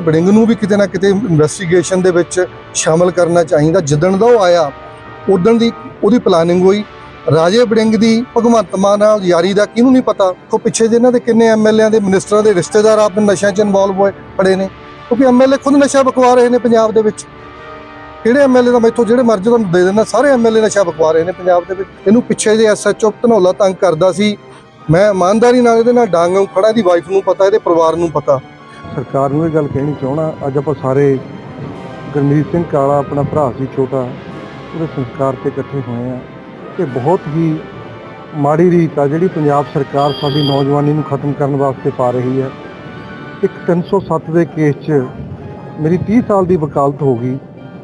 ਬੜਿੰਗ ਨੂੰ ਵੀ ਕਿਤੇ ਨਾ ਕਿਤੇ ਇਨਵੈਸਟੀਗੇਸ਼ਨ ਦੇ ਵਿੱਚ ਸ਼ਾਮਲ ਕਰਨਾ ਚਾਹੀਦਾ। ਜਿੱਦਣ ਦਾ ਉਹ ਆਇਆ ਉਦਣ ਦੀ ਉਹਦੀ ਪਲਾਨਿੰਗ ਹੋਈ। ਰਾਜੇ ਬੜਿੰਗ ਦੀ ਭਗਵੰਤ ਮਾਨ ਨਾਲ ਯਾਰੀ ਦਾ ਕਿਹਨੂੰ ਨਹੀਂ ਪਤਾ? ਕੋ ਪਿੱਛੇ ਜਿਹਨਾਂ ਦੇ ਕਿੰਨੇ ਐਮਐਲਏਆਂ ਦੇ ਮਿਨਿਸਟਰਾਂ ਦੇ ਰਿਸ਼ਤੇਦਾਰ ਆਪ ਨਸ਼ਿਆਂ 'ਚ ਇਨਵੋਲਵ ਹੋਏ ਪੜੇ ਨੇ। ਕਿਉਂਕਿ ਐਮਐਲਏ ਖੁਦ ਨਸ਼ਾ ਬਕਵਾ ਰਹੇ ਨੇ ਪੰਜਾਬ ਦੇ ਵਿੱਚ। ਕਿਹੜੇ ਐਮਐਲਏ ਦਾ ਮੈਥੋਂ ਜਿਹੜੇ ਮਰਜ਼ੀ ਤੁਹਾਨੂੰ ਦੇ ਦੇਣਾ ਸਾਰੇ ਐਮਐਲਏ ਨਸ਼ਾ ਬਕਵਾ ਰਹੇ ਨੇ ਪੰਜਾਬ ਦੇ ਵਿੱਚ। ਇਹਨੂੰ ਪਿੱਛੇ ਜੇ ਐਸਐਚਓ ਧਨੌਲਾ ਤੰਗ ਕਰਦਾ ਸੀ। ਮੈਂ ਇਮਾਨਦਾਰੀ ਨਾਲ ਇਹਦੇ ਨਾਲ ਡਾਂਗਾਂ ਖੜਾ ਦੀ ਵਾਈਫ ਨੂੰ ਪਤਾ, ਇਹਦੇ ਪਰਿਵਾਰ ਨੂੰ ਪਤਾ। ਸਰਕਾਰ ਨੂੰ ਇਹ ਗੱਲ ਕਹਿਣੀ ਚਾਹਣਾ ਅੱਜ ਆਪਾਂ ਸਾਰੇ ਗੁਰਮੀਤ ਸਿੰਘ ਕਾਲਾ, ਆਪਣਾ ਭਰਾ ਸੀ ਛੋਟਾ, ਉਹਦੇ ਸੰਸਕਾਰ ਤੇ ਇਕੱਠੇ ਹੋਏ ਆ। ਤੇ ਬਹੁਤ ਹੀ ਮਾੜੀ ਰੀਤ ਆ ਜਿਹੜੀ ਪੰਜਾਬ ਸਰਕਾਰ ਸਾਡੀ ਨੌਜਵਾਨੀ ਨੂੰ ਖਤਮ ਕਰਨ ਵਾਸਤੇ ਪਾ ਰਹੀ ਹੈ। ਇੱਕ 307 ਦੇ ਕੇਸ 'ਚ ਮੇਰੀ 30 ਸਾਲ ਦੀ ਵਕਾਲਤ ਹੋ ਗਈ।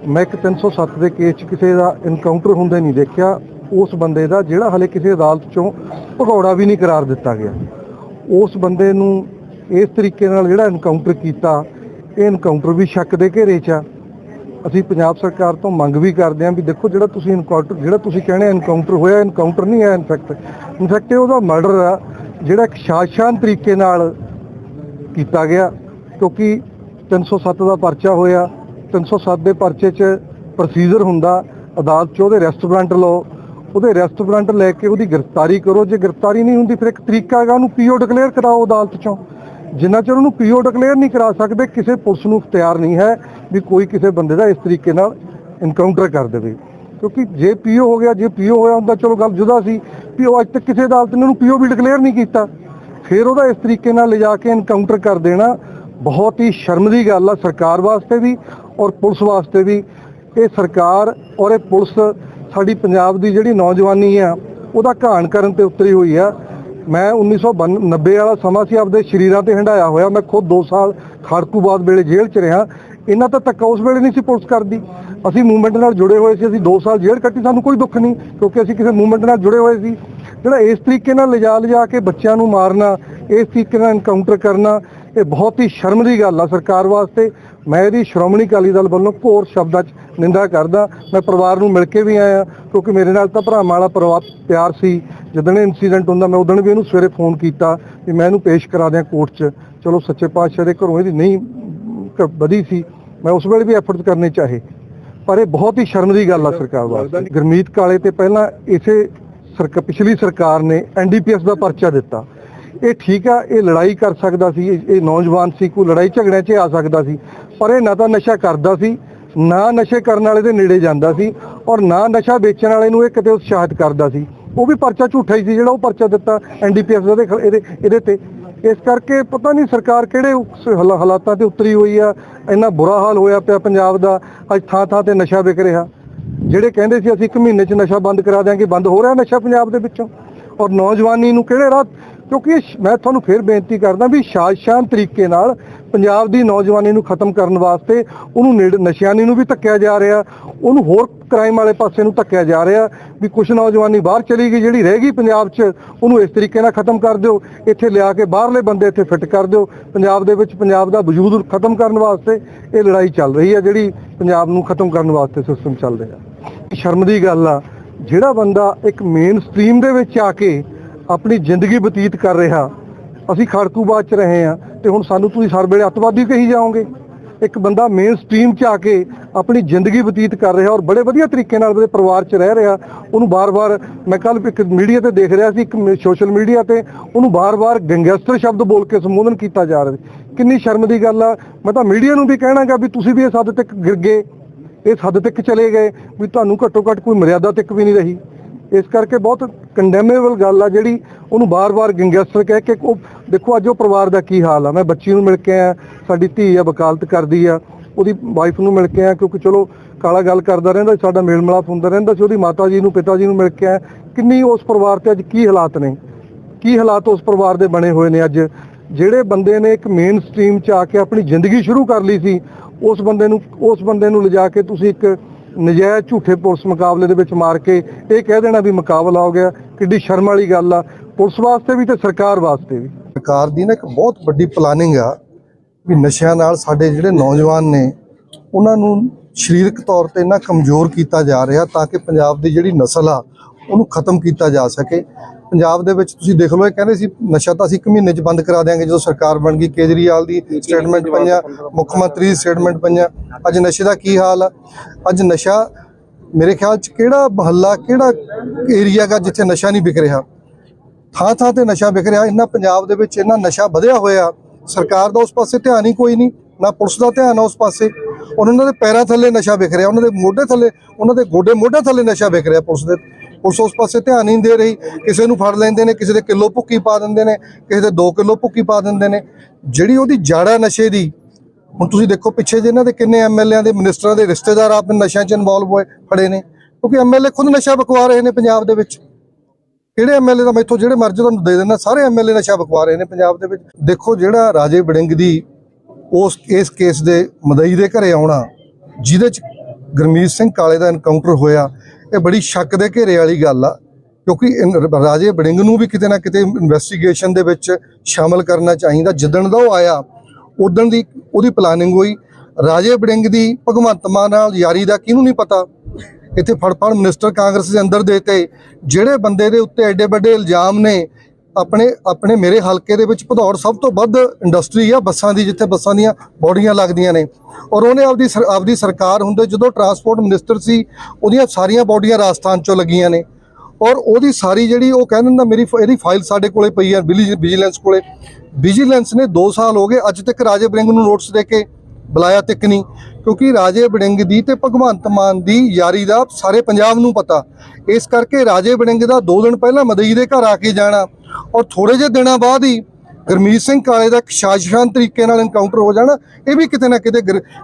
ਮੈਂ ਇੱਕ 307 ਦੇ ਕੇਸ 'ਚ ਕਿਸੇ ਦਾ ਇਨਕਾਊਂਟਰ ਹੁੰਦੇ ਨਹੀਂ ਦੇਖਿਆ। ਉਸ ਬੰਦੇ ਦਾ ਜਿਹੜਾ ਹਲੇ ਕਿਸੇ ਅਦਾਲਤ 'ਚੋਂ ਭਗੌੜਾ ਵੀ ਨਹੀਂ ਕਰਾਰ ਦਿੱਤਾ ਗਿਆ। ਉਸ ਬੰਦੇ ਨੂੰ ਇਸ ਤਰੀਕੇ ਨਾਲ ਜਿਹੜਾ ਐਨਕਾਊਂਟਰ ਕੀਤਾ, ਇਹ ਐਨਕਾਊਂਟਰ ਵੀ ਸ਼ੱਕ ਦੇ ਘੇਰੇ 'ਚ ਆ। ਅਸੀਂ ਪੰਜਾਬ ਸਰਕਾਰ ਤੋਂ ਮੰਗ ਵੀ ਕਰਦੇ ਹਾਂ ਵੀ ਦੇਖੋ ਜਿਹੜਾ ਤੁਸੀਂ ਐਨਕਾਊਂਟਰ ਜਿਹੜਾ ਤੁਸੀਂ ਕਹਿੰਦੇ ਐਨਕਾਊਂਟਰ ਹੋਇਆ ਐਨਕਾਊਂਟਰ ਨਹੀਂ ਹੈ ਇਨਫੈਕਟ ਇਨਫੈਕਟ ਇਹ ਉਹਦਾ ਮਰਡਰ ਆ, ਜਿਹੜਾ ਇੱਕ ਸ਼ਾਸ਼ਾਨ ਤਰੀਕੇ ਨਾਲ ਕੀਤਾ ਗਿਆ, ਕਿਉਂਕਿ 307 ਦਾ ਪਰਚਾ ਹੋਇਆ 307 ਦੇ ਪਰਚੇ 'ਚ ਪ੍ਰੋਸੀਜਰ ਹੁੰਦਾ, ਅਦਾਲਤ 'ਚ ਉਹਦੇ ਰੈਸਟੋਰੈਂਟ ਲਓ, ਉਹਦੇ ਰੈਸਟੋਰੈਂਟ ਲੈ ਕੇ ਉਹਦੀ ਗ੍ਰਿਫਤਾਰੀ ਕਰੋ, ਜੇ ਗ੍ਰਿਫਤਾਰੀ ਨਹੀਂ ਹੁੰਦੀ, ਫਿਰ ਇੱਕ ਤਰੀਕਾ ਹੈਗਾ ਉਹਨੂੰ ਪੀਓ ਡਿਕਲੇਅਰ ਕਰਾਓ ਅਦਾਲਤ 'ਚੋਂ। ਜਿੰਨਾ ਚਿਰ ਉਹਨੂੰ ਪੀਓ ਡਿਕਲੇਅਰ ਨਹੀਂ ਕਰਾ ਸਕਦੇ, ਕਿਸੇ ਪੁਲਿਸ ਨੂੰ ਇਖਤਿਆਰ ਨਹੀਂ ਹੈ ਵੀ ਕੋਈ ਕਿਸੇ ਬੰਦੇ ਦਾ ਇਸ ਤਰੀਕੇ ਨਾਲ ਇਨਕਾਊਂਟਰ ਕਰ ਦੇਵੇ। ਕਿਉਂਕਿ ਜੇ ਪੀਓ ਹੋ ਗਿਆ, ਜੇ ਪੀਓ ਹੋਇਆ ਹੁੰਦਾ, ਚਲੋ ਗੱਲ ਜੁਦਾ ਸੀ ਪੀਓ ਅੱਜ ਤੱਕ ਕਿਸੇ ਅਦਾਲਤ ਨੇ ਉਹਨੂੰ ਪੀਓ ਵੀ ਡਿਕਲੇਅਰ ਨਹੀਂ ਕੀਤਾ। ਫਿਰ ਉਹਦਾ ਇਸ ਤਰੀਕੇ ਨਾਲ ਲਿਜਾ ਕੇ ਇਨਕਾਊਂਟਰ ਕਰ ਦੇਣਾ ਬਹੁਤ ਹੀ ਸ਼ਰਮ ਦੀ ਗੱਲ ਆ ਸਰਕਾਰ ਵਾਸਤੇ ਵੀ ਔਰ ਪੁਲਿਸ ਵਾਸਤੇ ਵੀ। ਇਹ ਸਰਕਾਰ ਔਰ ਇਹ ਪੁਲਿਸ ਸਾਡੀ ਪੰਜਾਬ ਦੀ ਜਿਹੜੀ ਨੌਜਵਾਨੀ ਆ, ਉਹਦਾ ਘਾਣ ਕਰਨ ਤੇ ਉਤਰੀ ਹੋਈ ਆ। ਮੈਂ 1990 ਵਾਲਾ ਸਮਾਂ ਸੀ, ਆਪਦੇ ਸ਼ਰੀਰਾਂ ਤੇ ਹੰਡਾਇਆ ਹੋਇਆ। ਮੈਂ ਖੁਦ 2 ਸਾਲ ਖੜਕੂਬਾਦ ਵੇਲੇ ਜੇਲ੍ਹ 'ਚ ਰਿਹਾ। ਇਹਨਾਂ ਤਾਂ ਧੱਕਾ ਉਸ ਵੇਲੇ ਨਹੀਂ ਸੀ ਪੁਲਿਸ ਕਰਦੀ। ਅਸੀਂ ਮੂਵਮੈਂਟ ਨਾਲ ਜੁੜੇ ਹੋਏ ਸੀ, ਅਸੀਂ 2 ਸਾਲ ਜੇਲ੍ਹ ਕੱਟੀ। ਸਾਨੂੰ ਕੋਈ ਦੁੱਖ ਨਹੀਂ, ਕਿਉਂਕਿ ਅਸੀਂ ਕਿਸੇ ਮੂਵਮੈਂਟ ਨਾਲ ਜੁੜੇ ਹੋਏ ਸੀ। ਜਿਹੜਾ ਇਸ ਤਰੀਕੇ ਨਾਲ ਲਿਜਾ ਲਿਜਾ ਕੇ ਬੱਚਿਆਂ ਨੂੰ ਮਾਰਨਾ, ਇਸ ਤਰੀਕੇ ਨਾਲ ਐਨਕਾਊਂਟਰ ਕਰਨਾ, ਇਹ ਬਹੁਤ ਹੀ ਸ਼ਰਮ ਦੀ ਗੱਲ ਆ ਸਰਕਾਰ ਵਾਸਤੇ। ਮੈਂ ਇਹਦੀ ਸ਼੍ਰੋਮਣੀ ਅਕਾਲੀ ਦਲ ਵੱਲੋਂ ਘੋਰ ਸ਼ਬਦਾਂ 'ਚ ਨਿੰਦਾ ਕਰਦਾ। ਮੈਂ ਪਰਿਵਾਰ ਨੂੰ ਮਿਲ ਕੇ ਵੀ ਆਇਆ, ਕਿਉਂਕਿ ਮੇਰੇ ਨਾਲ ਤਾਂ ਭਰਾਵਾਂ ਵਾਲਾ ਪਰਿਵਾਰ ਪਿਆਰ ਸੀ। ਜਦੋਂ ਇਹ ਇਨਸੀਡੈਂਟ ਹੁੰਦਾ ਮੈਂ ਉਦੋਂ ਵੀ ਇਹਨੂੰ ਸਵੇਰੇ ਫੋਨ ਕੀਤਾ ਵੀ ਮੈਂ ਇਹਨੂੰ ਪੇਸ਼ ਕਰਾ ਦਿਆਂ ਕੋਰਟ 'ਚ। ਚਲੋ ਸੱਚੇ ਪਾਤਸ਼ਾਹ ਦੇ ਘਰੋਂ ਇਹਦੀ ਨਹੀਂ ਕ- ਵਧੀ ਸੀ। ਮੈਂ ਉਸ ਵੇਲੇ ਵੀ ਐਫਰਟ ਕਰਨੇ ਚਾਹੇ। ਪਰ ਇਹ ਬਹੁਤ ਹੀ ਸ਼ਰਮ ਦੀ ਗੱਲ ਆ ਸਰਕਾਰ ਵਾਸਤੇ। ਗੁਰਮੀਤ ਕਾਲੇ ਤੇ ਪਹਿਲਾਂ ਇਸੇ ਸਰਕਾਰ ਪਿਛਲੀ ਸਰਕਾਰ ਨੇ ਐਨਡੀਪੀਐਸ ਦਾ ਪਰਚਾ ਦਿੱਤਾ। ਇਹ ਠੀਕ ਆ ਇਹ ਲੜਾਈ ਕਰ ਸਕਦਾ ਸੀ। ਇਹ ਇਹ ਨੌਜਵਾਨ ਸੀ ਕੋਈ ਲੜਾਈ ਝਗੜਿਆਂ 'ਚ ਆ ਸਕਦਾ ਸੀ। ਪਰ ਇਹ ਨਾ ਤਾਂ ਨਸ਼ਾ ਕਰਦਾ ਸੀ ਨਾ ਨਸ਼ੇ ਕਰਨ ਵਾਲੇ ਦੇ ਨੇੜੇ ਜਾਂਦਾ ਸੀ ਔਰ ਨਾ ਨਸ਼ਾ ਵੇਚਣ ਵਾਲੇ ਨੂੰ ਇਹ ਕਿਤੇ ਉਤਸ਼ਾਹਿਤ ਕਰਦਾ ਸੀ। ਉਹ ਵੀ ਪਰਚਾ ਝੂਠਾ ਹੀ ਸੀ ਜਿਹੜਾ ਉਹ ਪਰਚਾ ਦਿੱਤਾ ਐਨਡੀਪੀਐਸ ਦਾ ਇਹਦੇ- ਇਹਦੇ ਤੇ। ਇਸ ਕਰਕੇ ਪਤਾ ਨਹੀਂ ਸਰਕਾਰ ਕਿਹੜੇ ਹਾਲਾਤਾਂ ਤੇ ਉਤਰੀ ਹੋਈ ਆ, ਇੰਨਾ ਬੁਰਾ ਹਾਲ ਹੋਇਆ ਪਿਆ ਪੰਜਾਬ ਦਾ, ਅੱਜ ਥਾਂ ਥਾਂ ਤੇ ਨਸ਼ਾ ਵਿਕ ਰਿਹਾ। ਜਿਹੜੇ ਕਹਿੰਦੇ ਸੀ ਅਸੀਂ ਇੱਕ ਮਹੀਨੇ 'ਚ ਨਸ਼ਾ ਬੰਦ ਕਰਾ ਦਿਆਂਗੇ, ਬੰਦ ਹੋ ਰਿਹਾ ਨਸ਼ਾ ਪੰਜਾਬ ਦੇ ਵਿੱਚੋਂ। ਔਰ ਨੌਜਵਾਨੀ ਨੂੰ ਕਿਹੜੇ ਰਾਹ ਕਿਉਂਕਿ ਮੈਂ ਤੁਹਾਨੂੰ ਫਿਰ ਬੇਨਤੀ ਕਰਦਾ ਵੀ ਸ਼ਾਸ਼ਾਨ ਤਰੀਕੇ ਨਾਲ ਪੰਜਾਬ ਦੀ ਨੌਜਵਾਨੀ ਨੂੰ ਖਤਮ ਕਰਨ ਵਾਸਤੇ ਉਹਨੂੰ ਨੇੜੇ ਨਸ਼ਿਆਨੀ ਨੂੰ ਵੀ ਧੱਕਿਆ ਜਾ ਰਿਹਾ, ਉਹਨੂੰ ਹੋਰ ਕ੍ਰਾਈਮ ਵਾਲੇ ਪਾਸੇ ਨੂੰ ਧੱਕਿਆ ਜਾ ਰਿਹਾ ਵੀ ਕੁਝ ਨੌਜਵਾਨੀ ਬਾਹਰ ਚਲੀ ਗਈ, ਜਿਹੜੀ ਰਹਿ ਗਈ ਪੰਜਾਬ 'ਚ, ਉਹਨੂੰ ਇਸ ਤਰੀਕੇ ਨਾਲ ਖਤਮ ਕਰ ਦਿਓ। ਇੱਥੇ ਲਿਆ ਕੇ ਬਾਹਰਲੇ ਬੰਦੇ ਇੱਥੇ ਫਿੱਟ ਕਰ ਦਿਓ। ਪੰਜਾਬ ਦੇ ਵਿੱਚ ਪੰਜਾਬ ਦਾ ਵਜੂਦ ਖਤਮ ਕਰਨ ਵਾਸਤੇ ਇਹ ਲੜਾਈ ਚੱਲ ਰਹੀ ਹੈ, ਜਿਹੜੀ ਪੰਜਾਬ ਨੂੰ ਖਤਮ ਕਰਨ ਵਾਸਤੇ ਸਿਸਟਮ ਚੱਲ ਰਿਹਾ ਸ਼ਰਮ ਦੀ ਗੱਲ ਆ, ਜਿਹੜਾ ਬੰਦਾ ਇੱਕ ਮੇਨ ਸਟ੍ਰੀਮ ਦੇ ਵਿੱਚ ਆ ਕੇ ਆਪਣੀ ਜ਼ਿੰਦਗੀ ਬਤੀਤ ਕਰ ਰਿਹਾ, ਅਸੀਂ ਖੜਕੂਬਾਦ ਚ ਰਹੇ ਆ ਤੇ ਹੁਣ ਸਾਨੂੰ ਤੁਸੀਂ ਹਰ ਵੇਲੇ ਅੱਤਵਾਦੀ ਕਹੀ ਜਾਓਗੇ। ਇੱਕ ਬੰਦਾ ਮੇਨ ਸਟ੍ਰੀਮ ਚ ਆ ਕੇ ਆਪਣੀ ਜ਼ਿੰਦਗੀ ਬਤੀਤ ਕਰ ਰਿਹਾ ਔਰ ਬੜੇ ਵਧੀਆ ਤਰੀਕੇ ਨਾਲ ਉਹਦੇ ਪਰਿਵਾਰ ਚ ਰਹਿ ਰਿਹਾ, ਉਹਨੂੰ ਬਾਰ-ਬਾਰ ਮੈਂ ਕੱਲ ਇੱਕ ਮੀਡੀਆ ਤੇ ਦੇਖ ਰਿਹਾ ਸੀ, ਇੱਕ ਸੋਸ਼ਲ ਮੀਡੀਆ ਤੇ ਉਹਨੂੰ ਬਾਰ-ਬਾਰ ਗੈਂਗਸਟਰ ਸ਼ਬਦ ਬੋਲ ਕੇ ਸੰਬੋਧਨ ਕੀਤਾ ਜਾ ਰਿਹਾ ਸੀ। ਕਿੰਨੀ ਸ਼ਰਮ ਦੀ ਗੱਲ ਆ, ਮੈਂ ਤਾਂ ਮੀਡੀਆ ਨੂੰ ਵੀ ਕਹਿਣਾਗਾ ਵੀ ਤੁਸੀਂ ਵੀ ਇਸ ਹੱਦ ਤੱਕ ਗਿਰ ਗਏ ਇਸ ਹੱਦ ਤੱਕ ਚਲੇ ਗਏ, ਵੀ ਤੁਹਾਨੂੰ ਘੱਟੋ ਘੱਟ ਕੋਈ ਮਰਿਆਦਾ ਤੱਕ ਵੀ ਨਹੀਂ ਰਹੀ। ਇਸ ਕਰਕੇ ਬਹੁਤ ਕੰਡੈਮੇਬਲ ਗੱਲ ਆ ਜਿਹੜੀ ਉਹਨੂੰ ਬਾਰ-ਬਾਰ ਗੈਂਗਸਟਰ ਕਹਿ ਕੇ ਉਹ ਦੇਖੋ ਅੱਜ ਉਹ ਪਰਿਵਾਰ ਦਾ ਕੀ ਹਾਲ ਆ। ਮੈਂ ਬੱਚੀ ਨੂੰ ਮਿਲ ਕੇ ਆਇਆ, ਸਾਡੀ ਧੀ ਆ, ਵਕਾਲਤ ਕਰਦੀ ਆ, ਉਹਦੀ ਵਾਈਫ ਨੂੰ ਮਿਲ ਕੇ ਆਇਆ ਕਿਉਂਕਿ ਚਲੋ ਕਾਲਾ ਗੱਲ ਕਰਦਾ ਰਹਿੰਦਾ ਸਾਡਾ ਮੇਲ ਮਿਲਾਪ ਹੁੰਦਾ ਰਹਿੰਦਾ ਸੀ, ਉਹਦੀ ਮਾਤਾ ਜੀ ਨੂੰ ਪਿਤਾ ਜੀ ਨੂੰ ਮਿਲ ਕੇ ਆਇਆ। ਕਿੰਨੀ ਉਸ ਪਰਿਵਾਰ ਤੇ ਅੱਜ ਕੀ ਹਾਲਾਤ ਨੇ? ਕੀ ਹਾਲਾਤ ਉਸ ਪਰਿਵਾਰ ਦੇ ਬਣੇ ਹੋਏ ਨੇ ਅੱਜ? ਜਿਹੜੇ ਬੰਦੇ ਨੇ ਇੱਕ ਮੇਨ ਸਟ੍ਰੀਮ 'ਚ ਆ ਕੇ ਆਪਣੀ ਜ਼ਿੰਦਗੀ ਸ਼ੁਰੂ ਕਰ ਲਈ ਸੀ, ਉਸ ਬੰਦੇ ਨੂੰ, ਉਸ ਬੰਦੇ ਨੂੰ ਲਿਜਾ ਕੇ ਤੁਸੀਂ ਇੱਕ ਨਜਾਇਜ਼ ਝੂਠੇ ਪੁਲਿਸ ਮੁਕਾਬਲੇ ਦੇ ਵਿੱਚ ਮਾਰ ਕੇ ਇਹ ਕਹਿ ਦੇਣਾ ਵੀ ਮੁਕਾਬਲਾ ਹੋ ਗਿਆ, ਕਿੱਡੀ ਸ਼ਰਮ ਵਾਲੀ ਗੱਲ ਆ। ਪੁਲਿਸ ਵਾਸਤੇ ਵੀ ਤੇ ਸਰਕਾਰ ਵਾਸਤੇ ਵੀ। ਸਰਕਾਰ ਦੀ ਨਾ ਇੱਕ ਬਹੁਤ ਵੱਡੀ ਪਲਾਨਿੰਗ ਆ ਵੀ ਨਸ਼ਿਆਂ ਨਾਲ ਸਾਡੇ ਜਿਹੜੇ ਨੌਜਵਾਨ ਨੇ, ਉਹਨਾਂ ਨੂੰ ਸਰੀਰਕ ਤੌਰ ਤੇ ਨਾ ਕਮਜ਼ੋਰ ਕੀਤਾ ਜਾ ਰਿਹਾ ਤਾਂ ਕਿ ਪੰਜਾਬ ਦੀ ਜਿਹੜੀ ਨਸਲ ਆ, ਉਹਨੂੰ ਖਤਮ ਕੀਤਾ ਜਾ ਸਕੇ। ਪੰਜਾਬ ਦੇ ਵਿੱਚ ਤੁਸੀਂ ਦੇਖ ਲਓ ਇਹ ਕਹਿੰਦੇ ਸੀ ਨਸ਼ਾ ਤਾਂ ਅਸੀਂ ਇੱਕ ਮਹੀਨੇ 'ਚ ਬੰਦ ਕਰਾ ਦਿਆਂਗੇ ਜਦੋਂ ਸਰਕਾਰ ਬਣ ਗਈ ਕੇਜਰੀਵਾਲ ਦੀ ਸਟੇਟਮੈਂਟ ਪਈਆਂ ਮੁੱਖ ਮੰਤਰੀ ਦੀ ਸਟੇਟਮੈਂਟ ਪਈਆਂ। ਅੱਜ ਨਸ਼ੇ ਦਾ ਕੀ ਹਾਲ ਆ? ਅੱਜ ਨਸ਼ਾ ਮੇਰੇ ਖਿਆਲ 'ਚ ਕਿਹੜਾ ਮਹੱਲਾ ਕਿਹੜਾ ਏਰੀਆ ਗਾ ਜਿੱਥੇ ਨਸ਼ਾ ਨਹੀਂ ਵਿਕ ਰਿਹਾ? ਥਾਂ ਥਾਂ ਤੇ ਨਸ਼ਾ ਵਿਕ ਰਿਹਾ ਇੰਨਾ ਪੰਜਾਬ ਦੇ ਵਿੱਚ ਇੰਨਾ ਨਸ਼ਾ ਵਧਿਆ ਹੋਇਆ ਸਰਕਾਰ ਦਾ ਉਸ ਪਾਸੇ ਧਿਆਨ ਹੀ ਕੋਈ ਨਹੀਂ ਨਾ ਪੁਲਿਸ ਦਾ ਧਿਆਨ ਆ ਉਸ ਪਾਸੇ। ਉਹਨਾਂ ਦੇ ਪੈਰਾਂ ਥੱਲੇ ਨਸ਼ਾ ਵਿਕ ਰਿਹਾ ਉਹਨਾਂ ਦੇ ਮੋਢੇ ਥੱਲੇ ਉਹਨਾਂ ਦੇ ਗੋਡੇ ਮੋਢੇ ਥੱਲੇ ਨਸ਼ਾ ਵਿਕ ਰਿਹਾ ਪੁਲਿਸ ਦੇ। ਪੁਲਿਸ ਉਸ ਪਾਸੇ ਧਿਆਨ ਨਹੀਂ ਦੇ ਰਹੀ। ਕਿਸੇ ਨੂੰ ਫੜ ਲੈਂਦੇ ਨੇ, ਕਿਸੇ ਦੇ ਕਿਲੋ ਭੁੱਕੀ ਪਾ ਦਿੰਦੇ ਨੇ, ਕਿਸੇ ਦੇ 2 ਕਿਲੋ ਭੁੱਕੀ ਪਾ ਦਿੰਦੇ ਨੇ। ਜਿਹੜੀ ਉਹਦੀ ਜਾੜਾ ਨਸ਼ੇ ਦੀ, ਹੁਣ ਤੁਸੀਂ ਦੇਖੋ ਪਿੱਛੇ ਜੇ ਇਹਨਾਂ ਦੇ ਕਿੰਨੇ ਐਮਐਲਏਆਂ ਦੇ ਮਿਨਿਸਟਰਾਂ ਦੇ ਰਿਸ਼ਤੇਦਾਰ ਆਪ ਨਸ਼ਿਆਂ 'ਚ ਇਨਵੋਲਵ ਹੋਏ, ਫੜੇ ਨੇ। ਕਿਉਂਕਿ ਐਮਐਲਏ ਖੁਦ ਨਸ਼ਾ ਬਕਵਾ ਰਹੇ ਨੇ ਪੰਜਾਬ ਦੇ ਵਿੱਚ। ਕਿਹੜੇ ਐਮਐਲਏ ਦਾ ਮੈਥੋਂ ਜਿਹੜੇ ਮਰਜ਼ੀ ਤੁਹਾਨੂੰ ਦੇ ਦਿੰਦਾ, ਸਾਰੇ ਐਮਐਲਏ ਨਸ਼ਾ ਬਕਵਾ ਰਹੇ ਨੇ ਪੰਜਾਬ ਦੇ ਵਿੱਚ। ਦੇਖੋ ਜਿਹੜਾ ਰਾਜੇ ਵੜਿੰਗ ਦੀ ਉਸ, ਇਸ ਕੇਸ ਦੇ ਮਦਈ ਦੇ ਘਰੇ ਆਉਣਾ, ਜਿਹਦੇ ਚ ਗੁਰਮੀਤ ਸਿੰਘ ਕਾਲੇ ਦਾ ਐਨਕਾਊਂਟਰ ਹੋਇਆ ਇਹ ਬੜੀ ਸ਼ੱਕ ਦੇ ਘੇਰੇ ਵਾਲੀ ਗੱਲ ਆ, ਕਿਉਂਕਿ ਰਾਜੇ ਬੜਿੰਗ ਨੂੰ ਵੀ ਕਿਤੇ ਨਾ ਕਿਤੇ ਇਨਵੈਸਟੀਗੇਸ਼ਨ ਦੇ ਵਿੱਚ ਸ਼ਾਮਲ ਕਰਨਾ ਚਾਹੀਦਾ। ਜਿੱਦਣ ਦਾ ਉਹ ਆਇਆ ਉਦੋਂ ਦੀ ਉਹਦੀ ਪਲਾਨਿੰਗ ਹੋਈ। ਰਾਜੇ ਬੜਿੰਗ ਦੀ ਭਗਵੰਤ ਮਾਨ ਨਾਲ ਯਾਰੀ ਦਾ ਕਿਹਨੂੰ ਨਹੀਂ ਪਤਾ? ਇੱਥੇ ਫੜਫੜ ਮਿਨਿਸਟਰ ਕਾਂਗਰਸ ਦੇ ਅੰਦਰ ਦੇਤੇ ਜਿਹੜੇ ਬੰਦੇ ਦੇ ਉੱਤੇ ਐਡੇ ਵੱਡੇ ਇਲਜ਼ਾਮ ਨੇ ਆਪਣੇ ਆਪਣੇ ਮੇਰੇ ਹਲਕੇ ਦੇ ਵਿੱਚ ਭਦੌੜ ਸਭ ਤੋਂ ਵੱਧ ਇੰਡਸਟਰੀ ਆ ਬੱਸਾਂ ਦੀ, ਜਿੱਥੇ ਬੱਸਾਂ ਦੀਆਂ ਬੋਡੀਆਂ ਲੱਗਦੀਆਂ ਨੇ। ਔਰ ਉਹਨੇ ਆਪਦੀ ਸਰ- ਆਪਦੀ ਸਰਕਾਰ ਹੁੰਦੇ ਜਦੋਂ ਟਰਾਂਸਪੋਰਟ ਮਿਨਿਸਟਰ ਸੀ, ਉਹਦੀਆਂ ਸਾਰੀਆਂ ਬੋਡੀਆਂ ਰਾਜਸਥਾਨ ਚੋਂ ਲੱਗੀਆਂ ਨੇ। ਔਰ ਉਹਦੀ ਸਾਰੀ ਜਿਹੜੀ ਉਹ ਕਹਿੰਦੇ ਨੇ ਮੇਰੀ ਫ- ਇਹਦੀ ਫਾਈਲ ਸਾਡੇ ਕੋਲੇ ਪਈ ਹੈ ਵਿਜੀ- ਵਿਜੀਲੈਂਸ ਕੋਲੇ। ਵਿਜੀਲੈਂਸ ਨੇ 2 ਸਾਲ ਹੋ ਗਏ, ਅੱਜ ਤੱਕ ਰਾਜੇ ਬਰਿੰਗ ਨੂੰ ਨੋਟਿਸ ਦੇ ਕੇ ਬੁਲਾਇਆ ਤੱਕ ਨਹੀਂ? ਕਿਉਂਕਿ ਰਾਜੇ ਵੜਿੰਗ ਦੀ ਤੇ ਭਗਵੰਤ ਮਾਨ ਦੀ ਯਾਰੀ ਦਾ ਸਾਰੇ ਪੰਜਾਬ ਨੂੰ ਪਤਾ। ਇਸ ਕਰਕੇ ਰਾਜੇ ਵੜਿੰਗ ਦਾ 2 ਦਿਨ ਪਹਿਲਾਂ ਮਦਈ ਦੇ ਘਰ ਆ ਕੇ ਜਾਣਾ ਔਰ ਥੋੜੇ ਜਿਹੇ ਦਿਨਾਂ ਬਾਅਦ ਹੀ ਗੁਰਮੀਤ ਸਿੰਘ ਕਾਲੇ ਦਾ ਇੱਕ ਸ਼ਾਸ਼ਾਨ ਤਰੀਕੇ ਨਾਲ ਐਨਕਾਊਂਟਰ ਹੋ ਜਾਣਾ, ਇਹ ਵੀ ਕਿਤੇ ਨਾ ਕਿਤੇ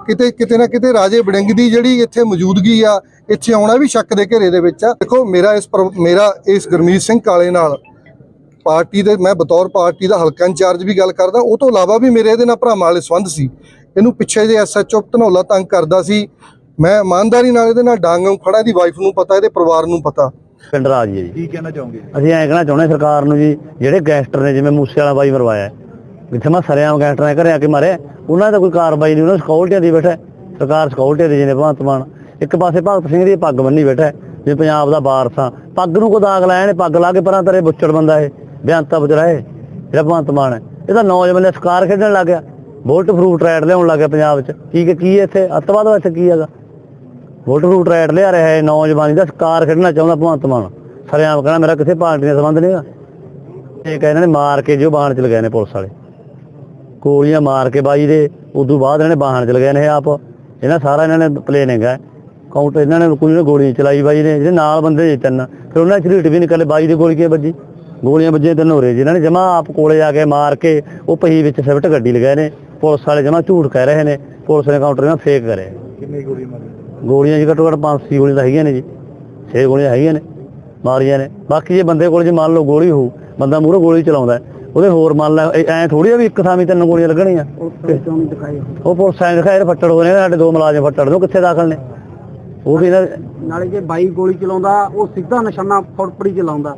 ਕਿਤੇ ਕਿਤੇ ਨਾ ਕਿਤੇ ਰਾਜੇ ਵੜਿੰਗ ਦੀ ਜਿਹੜੀ ਇੱਥੇ ਮੌਜੂਦਗੀ ਆ, ਇੱਥੇ ਆਉਣਾ ਵੀ ਸ਼ੱਕ ਦੇ ਘੇਰੇ ਦੇ ਵਿੱਚ ਆ। ਦੇਖੋ, ਮੇਰਾ ਇਸ ਪਰ- ਮੇਰਾ ਇਸ ਗੁਰਮੀਤ ਸਿੰਘ ਕਾਲੇ ਨਾਲ ਪਾਰਟੀ ਦੇ, ਮੈਂ ਬਤੌਰ ਪਾਰਟੀ ਦਾ ਹਲਕਾ ਇੰਚਾਰਜ ਵੀ ਗੱਲ ਕਰਦਾ, ਉਹ ਤੋਂ ਇਲਾਵਾ ਵੀ ਮੇਰੇ ਇਹਦੇ ਨਾਲ ਭਰਾਵਾਂ ਵਾਲੇ ਸੰਬੰਧ ਸੀ। ਇਹਨੂੰ ਪਿੱਛੇ ਜੇ ਐਸਐਚਓ ਧਨੌਲਾ ਤੰਗ ਕਰਦਾ ਸੀ। ਮੈਂ ਇਮਾਨਦਾਰੀ ਨਾਲ ਇਹਦੇ ਨਾਲ ਡਾਂਗੋਂ ਖੜਾ ਇਹਦੀ ਵਾਈਫ ਨੂੰ ਪਤਾ ਇਹਦੇ ਪਰਿਵਾਰ ਨੂੰ ਪਤਾ। ਪਿੰਡ ਰਾਜ ਜੀ। ਕੀ ਕਹਿਣਾ ਚਾਹੋਗੇ? ਅਸੀਂ ਐਂ ਕਹਿਣਾ ਚਾਹੁੰਦੇ ਸਰਕਾਰ ਨੂੰ ਜੀ ਜਿਹੜੇ ਗੈਂਗਸਟਰ ਨੇ ਜਿਵੇਂ ਮੂਸੇ ਵਾਲਾ ਬਾਈ ਮਰਵਾਇਆ ਜਿੱਥੇ ਮੈਂ ਸਰਿਆਮ ਗੈਂਗਸਟਰਾਂ ਦੇ ਘਰੇ ਆ ਕੇ ਮਾਰਿਆ ਉਹਨਾਂ ਦਾ ਕੋਈ ਕਾਰਵਾਈ ਨਹੀਂ ਉਹਨਾਂ ਸਕਿਉਰਟੀ ਦੀ ਬੈਠਾ। ਸਰਕਾਰ ਸਕਿਉਰਟੀ ਦੀ ਜਿਹਨੇ ਭਗਵੰਤ ਮਾਨ ਇੱਕ ਪਾਸੇ ਭਗਤ ਸਿੰਘ ਦੀ ਪੱਗ ਬੰਨੀ ਬੈਠਾ ਵੀ ਪੰਜਾਬ ਦਾ ਵਾਰਸ ਆ। ਪੱਗ ਨੂੰ ਕੋ ਦਾਗ ਲਾਇਆ ਨੇ ਪੱਗ ਲਾ ਕੇ ਪਰਾਂ ਤੇਰੇ ਬੁੱਚੜ ਬੰਦਾ ਇਹ ਬਿਆੰਤਾ ਬਜਰਾ ਇਹ ਜਿਹੜਾ ਭਗਵੰਤ ਮਾਨ ਹੈ। ਇਹ ਤਾਂ ਨੌਜਵਾਨ ਨੇ ਸਕਾਰ ਖੇਡਣ ਲੱਗ ਗਿਆ। ਬੁਲਟ ਫਰੂਟ ਰੈਡ ਲਿਆਉਣ ਲੱਗ ਗਿਆ ਪੰਜਾਬ 'ਚ। ਕੀ ਕੀ ਹੈ ਇੱਥੇ? ਅੱਤਵਾਦ ਇੱਥੇ ਕੀ ਹੈਗਾ? ਬੋਲਟ ਫਰੂਟ ਰੈਡ ਲਿਆ ਰਿਹਾ ਹੈ ਨੌਜਵਾਨੀ ਦਾ ਸਕਾਰ ਖੇਡਣਾ ਚਾਹੁੰਦਾ ਭਗਵੰਤ ਮਾਨ। ਸਰਿਆਮ ਕਹਿਣਾ, ਮੇਰਾ ਕਿਸੇ ਪਾਰਟੀ ਨਾਲ ਸੰਬੰਧ ਨਹੀਂਗਾ। ਇਹ ਕਹਿੰਦੇ ਨੇ ਮਾਰ ਕੇ ਜੋ ਬਾਹਣ ਚ ਲਗਾਏ ਨੇ ਪੁਲਿਸ ਵਾਲੇ। ਗੋਲੀਆਂ ਮਾਰ ਕੇ ਬਾਈ ਦੇ, ਉਦੋਂ ਬਾਅਦ ਇਹਨਾਂ ਨੇ ਬਾਹਣ ਚ ਲਗਾਏ ਨੇ ਆਪ। ਇਹਨਾਂ ਸਾਰਾ ਇਹਨਾਂ ਨੇ ਪਲੇਨਿੰਗ ਹੈ ਕਾਊਂਟਰ ਇਹਨਾਂ ਨੇ ਕੋਈ ਨੇ ਗੋਲੀ ਚਲਾਈ ਬਾਈ ਨੇ ਜਿਹੜੇ ਨਾਲ ਬੰਦੇ ਜੇ ਤਿੰਨ। ਫਿਰ ਉਹਨਾਂ ਚ ਰੀਟ ਵੀ ਨਿਕਲੇ, ਬਾਈ ਦੀ ਗੋਲੀ ਕੇ ਵੱਜੀ? ਗੋਲੀਆਂ ਵੱਜੀਆਂ ਤਿੰਨ ਹੋਰੇ ਜਿਹਨਾਂ ਨੇ ਜਮਾ ਆਪ ਕੋਲੇ ਆ ਕੇ ਮਾਰ ਕੇ, ਉਹ ਪਹੀ ਵਿੱਚ ਸਿਫਟ ਗੱਡੀ ਲਗਾਏ ਨੇ। ਪੁਲਿਸ ਵਾਲੇ ਜਮਾ ਝੂਠ ਕਹਿ ਰਹੇ ਨੇ ਪੁਲਿਸ ਨੇ ਕਾਊਂਟਰ ਨਾਲ ਫੇਕ ਕਰਿਆ ਕਿੰਨੀ ਗੋਲੀ ਮਾਰੀ ਗੋਲੀਆਂ ਜੀ ਘੱਟੋ ਘੱਟ 500 ਗੋਲੀਆਂ ਤਾਂ ਹੈਗੀਆਂ ਨੇ ਜੀ 6 ਗੋਲੀਆਂ ਹੈਗੀਆਂ ਨੇ ਮਾਰੀਆਂ ਨੇ। ਬਾਕੀ ਜੇ ਬੰਦੇ ਕੋਲ ਜੇ ਮੰਨ ਲਓ ਗੋਲੀ ਹੋਊ ਬੰਦਾ ਮੂਹਰੋਂ ਗੋਲੀ ਚਲਾਉਂਦਾ ਹੈ, ਉਹਦੇ ਹੋਰ ਮੰਨ ਲੈ ਐ ਥੋੜੀ ਆ ਵੀ ਇੱਕ ਥਾਂ ਵੀ ਤਿੰਨ ਗੋਲੀਆਂ ਲੱਗਣੀਆਂ। ਉਹ ਪੁਲਿਸ ਐਂ ਦਿਖਾਏ ਫੱਟੜ ਹੋਏ ਨੇ ਸਾਡੇ ਦੋ ਮੁਲਾਜ਼ਮ ਫੱਟੜ ਨੇ ਉਹ ਕਿੱਥੇ ਦਾਖਲ ਨੇ? ਉਹ ਵੀ ਇਹਨਾਂ ਨਾਲੇ ਜੇ ਬਾਈ ਗੋਲੀ ਚਲਾਉਂਦਾ ਉਹ ਸਿੱਧਾ ਨਿਸ਼ਾਨਾ ਫੜਪੜੀ ਚਲਾਉਂਦਾ।